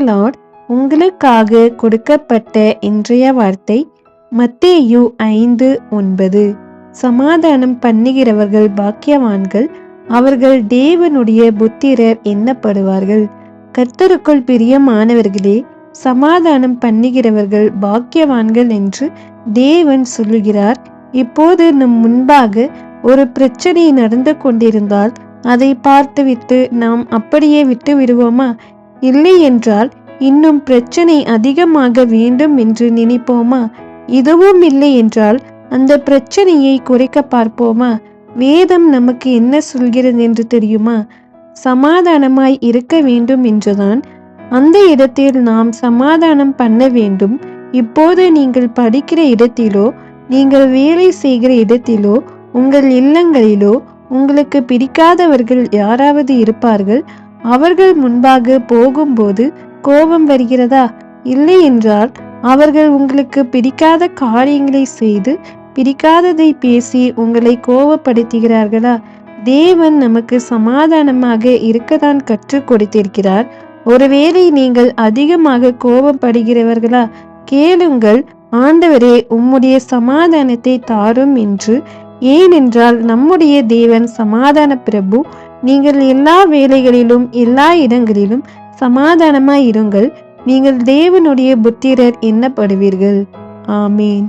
Lord உங்களுக்காக கொடுக்கப்பட்ட இன்றைய வார்த்தை மத்தேயு ஐந்து ஒன்பது. சமாதானம் பண்ணுகிறவர்கள் பாக்கியவான்கள் அவர்கள் தேவனுடைய புத்திரர் எண்ணப்படுவார்கள் கர்த்தருக்குள் பிரியமானவர்களே சமாதானம் பண்ணுகிறவர்கள் பாக்கியவான்கள் என்று தேவன் சொல்லுகிறார். இப்போது நம் முன்பாக ஒரு பிரச்சனை நடந்து கொண்டிருந்தால் அதை பார்த்துவிட்டு நாம் அப்படியே விட்டு விடுவோமா? இல்லை என்றால் இன்னும் பிரச்சனை அதிகமாக வேண்டும் என்று நினைப்போமா? இதுவும் இல்லை என்றால் அந்த பிரச்சனையை குறைக்க பார்ப்போமா? வேதம் நமக்கு என்ன சொல்கிறது என்று தெரியுமா? சமாதானமாய் இருக்க வேண்டும் என்றுதான் அந்த இடத்தில் நாம் சமாதானம் பண்ண வேண்டும். இப்போது நீங்கள் படிக்கிற இடத்திலோ நீங்கள் வேலை செய்கிற இடத்திலோ உங்கள் இல்லங்களிலோ உங்களுக்கு பிடிக்காதவர்கள் யாராவது இருப்பார்கள்? அவர்கள் முன்பாக போகும்போது கோபம் வருகிறதா? இல்லை என்றால் அவர்கள் உங்களுக்கு பிடிக்காத காரியங்களை செய்து பிடிக்காததை பேசி உங்களை கோபப்படுத்துகிறார்களா? தேவன் நமக்கு சமாதானமாக இருக்கத்தான் கற்றுக் கொடுத்திருக்கிறார். ஒருவேளை நீங்கள் அதிகமாக கோபப்படுகிறவர்களா? கேளுங்கள் ஆண்டவரே உம்முடைய சமாதானத்தை தாரும் என்று ஏனென்றால் நம்முடைய தேவன் சமாதான பிரபு. நீங்கள் எல்லா வேலைகளிலும் எல்லா இடங்களிலும் சமாதானமாய் இருங்கள். நீங்கள் தேவனுடைய புத்திரர் எண்ணப்படுவீர்கள் ஆமேன்.